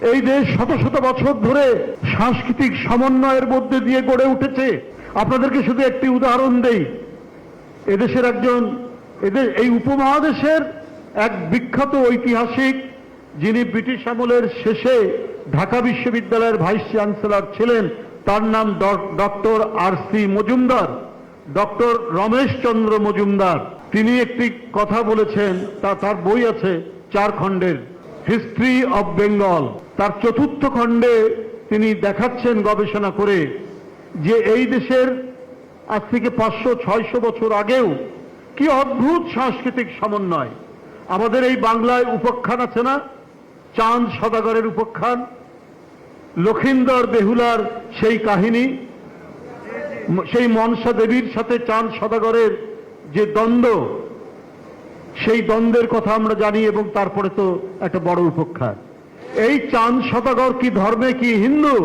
এই দেশ শত শত বছর ধরে সাংস্কৃতিক সমন্বয়ের মধ্যে দিয়ে গড়ে উঠেছে। আপনাদেরকে শুধু একটি উদাহরণ দেই। এদেশের একজন, এদের, এই উপমহাদেশের এক বিখ্যাত ঐতিহাসিক, যিনি ব্রিটিশ আমলের শেষে ঢাকা বিশ্ববিদ্যালয়ের ভাইস চ্যান্সেলর ছিলেন, তার নাম doctor R C Majumdar, doctor Ramesh Chandra Majumdar. তিনি একটি কথা বলেছেন, তা, তার বই আছে চার খণ্ডের হিস্ট্রি অব বেঙ্গল। তার চতুর্থ খণ্ডে তিনি দেখাচ্ছেন গবেষণা করে যে এই দেশের আজ থেকে পাঁচশো, ছয়শো বছর আগেও কি অদ্ভুত সাংস্কৃতিক সমন্বয়। আমাদের এই বাংলায় উপাখ্যান আছে না? চাঁদ সদাগরের উপাখ্যান, লক্ষিন্দর বেহুলার সেই কাহিনী, সেই মনসা দেবীর সাথে চাঁদ সদাগরের যে দ্বন্দ্ব, সেই দ্বন্দ্বের কথা আমরা জানি এবং তারপরে তো একটা বড় উপখ্যান। এই চাঁদ সদাগর কি ধর্মে কি হিন্দু?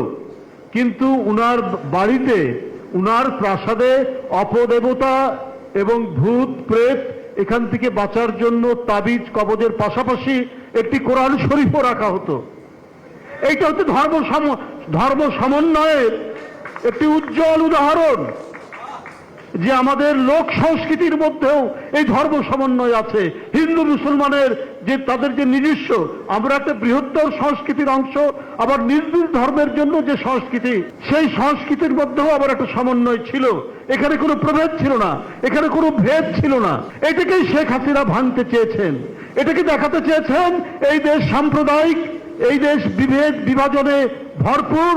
কিন্তু উনার বাড়িতে, উনার প্রাসাদে অপদেবতা এবং ভূত, প্রেত এখান থেকে বাঁচার জন্য তাবিজ, কবজের পাশাপাশি একটি কোরআন শরীফও রাখা হতো। এইটা হচ্ছে ধর্ম ধর্ম সমন্বয়ের একটি উজ্জ্বল উদাহরণ যে আমাদের লোক সংস্কৃতির মধ্যেও এই ধর্ম সমন্বয় আছে। হিন্দু, মুসলমানের যে তাদের যে নিজস্ব, আমরা একটা বৃহত্তর সংস্কৃতির অংশ, আবার নিজ নিজ ধর্মের জন্য যে সংস্কৃতি, সেই সংস্কৃতির মধ্যেও আবার একটা সমন্বয় ছিল। এখানে কোনো প্রভেদ ছিল না, এখানে কোনো ভেদ ছিল না। এটাকেই শেখ হাসিনা ভাঙতে চেয়েছেন। এটাকে দেখাতে চেয়েছেন, এই দেশ সাম্প্রদায়িক, এই দেশ বিভেদ বিভাজনে ভরপুর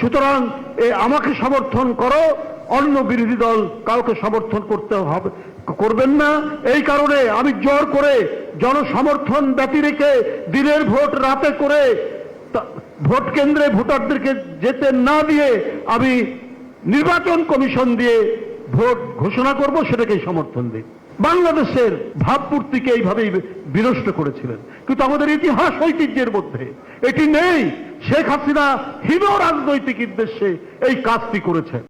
সুতরাং আমাকে সমর্থন করো, অন্য বিরোধী দল কাউকে সমর্থন করতে হবে, করবেন না। এই কারণে আমি জোর করে জনসমর্থন ব্যতি রেখে দিনের ভোট রাতে করে ভোট কেন্দ্রে ভোটারদেরকে যেতে না দিয়ে আমি নির্বাচন কমিশন দিয়ে ভোট ঘোষণা করব, সেটাকেই সমর্থন দিই। বাংলাদেশের ভাবমূর্তিকে এইভাবেই বিনষ্ট করেছিলেন। কিন্তু আমাদের ইতিহাস ঐতিহ্যের মধ্যে এটি নেই। শেখ হাসিনা হীন রাজনৈতিক উদ্দেশ্যে এই কাজটি করেছেন।